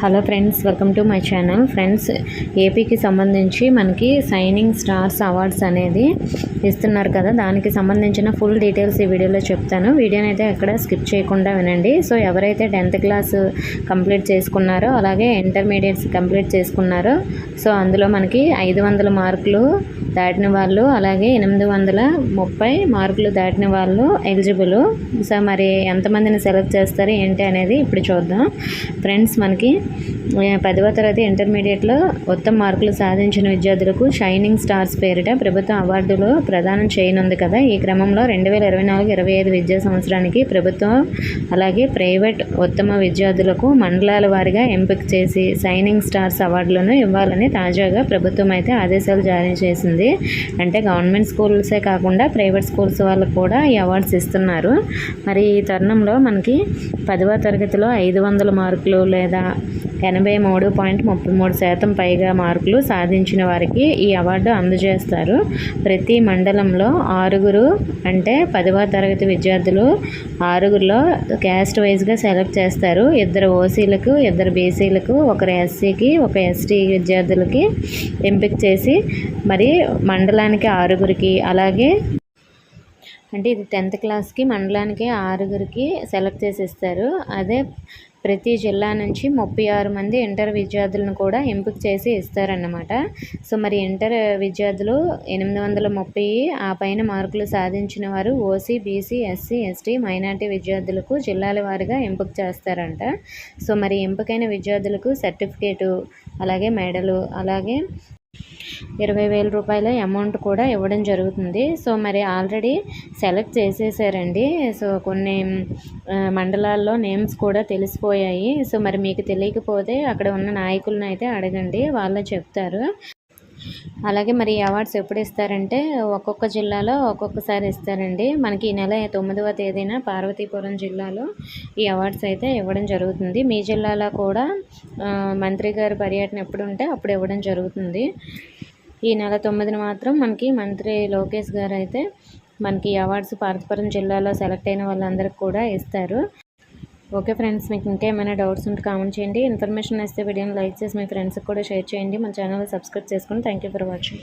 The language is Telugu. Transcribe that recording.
Hello friends welcome to my channel. Friends ఏపీకి సంబంధించి మనకి సైనింగ్ స్టార్స్ అవార్డ్స్ అనేది ఇస్తున్నారు కదా. దానికి సంబంధించిన ఫుల్ డీటెయిల్స్ ఈ వీడియోలో చెప్తాను. వీడియోని అయితే ఎక్కడ స్కిప్ చేయకుండా వినండి. సో ఎవరైతే టెన్త్ క్లాస్ కంప్లీట్ చేసుకున్నారో అలాగే ఇంటర్మీడియట్స్ కంప్లీట్ చేసుకున్నారో సో అందులో మనకి ఐదు వందల మార్కులు దాటిన వాళ్ళు అలాగే ఎనిమిది వందల ముప్పై మార్కులు దాటిన వాళ్ళు ఎలిజిబుల్. సో మరి ఎంతమందిని సెలెక్ట్ చేస్తారు ఏంటి అనేది ఇప్పుడు చూద్దాం. ఫ్రెండ్స్ మనకి పదవ తరగతి ఇంటర్మీడియట్లో ఉత్తమ మార్కులు సాధించిన విద్యార్థులకు షైనింగ్ స్టార్స్ పేరిట ప్రభుత్వం అవార్డులు ప్రదానం చేయనుంది కదా. ఈ క్రమంలో రెండు వేల ఇరవై నాలుగు ఇరవై ఐదు విద్యా సంవత్సరానికి ప్రభుత్వం అలాగే ప్రైవేట్ ఉత్తమ విద్యార్థులకు మండలాల వారిగా ఎంపిక చేసి షైనింగ్ స్టార్స్ అవార్డులను ఇవ్వాలని తాజాగా ప్రభుత్వం అయితే ఆదేశాలు జారీ చేసింది. అంటే గవర్నమెంట్ స్కూల్సే కాకుండా ప్రైవేట్ స్కూల్స్ వాళ్ళకు కూడా ఈ అవార్డ్స్ ఇస్తున్నారు. మరి ఈ తరుణంలో మనకి పదవ తరగతిలో ఐదు వందల మార్కులు లేదా ఎనభై మూడు పాయింట్ ముప్పై మూడు శాతం పైగా మార్కులు సాధించిన వారికి ఈ అవార్డు అందజేస్తారు. ప్రతి మండలంలో ఆరుగురు అంటే పదవ తరగతి విద్యార్థులు ఆరుగురిలో క్యాస్ట్ వైజ్గా సెలెక్ట్ చేస్తారు. ఇద్దరు ఓసీలకు ఇద్దరు బీసీలకు ఒకరు ఎస్సీకి ఒక ఎస్టీ విద్యార్థులకి ఎంపిక చేసి మరి మండలానికి ఆరుగురికి అలాగే అంటే ఇది టెన్త్ క్లాస్కి మండలానికి ఆరుగురికి సెలెక్ట్ చేసి ఇస్తారు. అదే ప్రతి జిల్లా నుంచి ముప్పై ఆరు మంది ఇంటర్ విద్యార్థులను కూడా ఎంపిక చేసి ఇస్తారన్నమాట. సో మరి ఇంటర్ విద్యార్థులు ఎనిమిది వందల ముప్పై ఆ పైన మార్కులు సాధించిన వారు OC BC SC ST minority విద్యార్థులకు జిల్లాల వారిగా ఎంపిక చేస్తారంట. సో మరి ఎంపికైన విద్యార్థులకు సర్టిఫికేటు అలాగే మెడలు అలాగే ఇరవై వేల రూపాయల అమౌంట్ కూడా ఇవ్వడం జరుగుతుంది. సో మరి ఆల్రెడీ సెలెక్ట్ చేసేసారండి. సో కొన్ని మండలాల్లో నేమ్స్ కూడా తెలిసిపోయాయి. సో మరి మీకు తెలియకపోతే అక్కడ ఉన్న నాయకులను అయితే అడగండి. వాళ్ళే చెప్తారు. అలాగే మరి అవార్డ్స్ ఎప్పుడు ఇస్తారంటే ఒక్కొక్క జిల్లాలో ఒక్కొక్కసారి ఇస్తారండి. మనకి ఈ నెల తొమ్మిదవ తేదీన పార్వతీపురం జిల్లాలో ఈ అవార్డ్స్ అయితే ఇవ్వడం జరుగుతుంది. మీ జిల్లాలో కూడా మంత్రి గారి పర్యటన ఎప్పుడు ఉంటే అప్పుడు ఇవ్వడం జరుగుతుంది. ఈ నెల తొమ్మిదిన మాత్రం మనకి మంత్రి లోకేష్ గారు అయితే మనకి అవార్డ్స్ పార్వతీపురం జిల్లాలో సెలెక్ట్ అయిన వాళ్ళందరికీ కూడా ఇస్తారు. ఓకే ఫ్రెండ్స్ మీకు ఇంకా ఏమైనా డౌట్స్ ఉంటే కామెంట్ చేయండి. ఇన్ఫర్మేషన్ ఇస్తే వీడియోని లైక్ చేసి మీ ఫ్రెండ్స్కి కూడా షేర్ చేయండి. మన ఛానల్ సబ్స్క్రైబ్ చేసుకుని థ్యాంక్ ఫర్ వాచింగ్.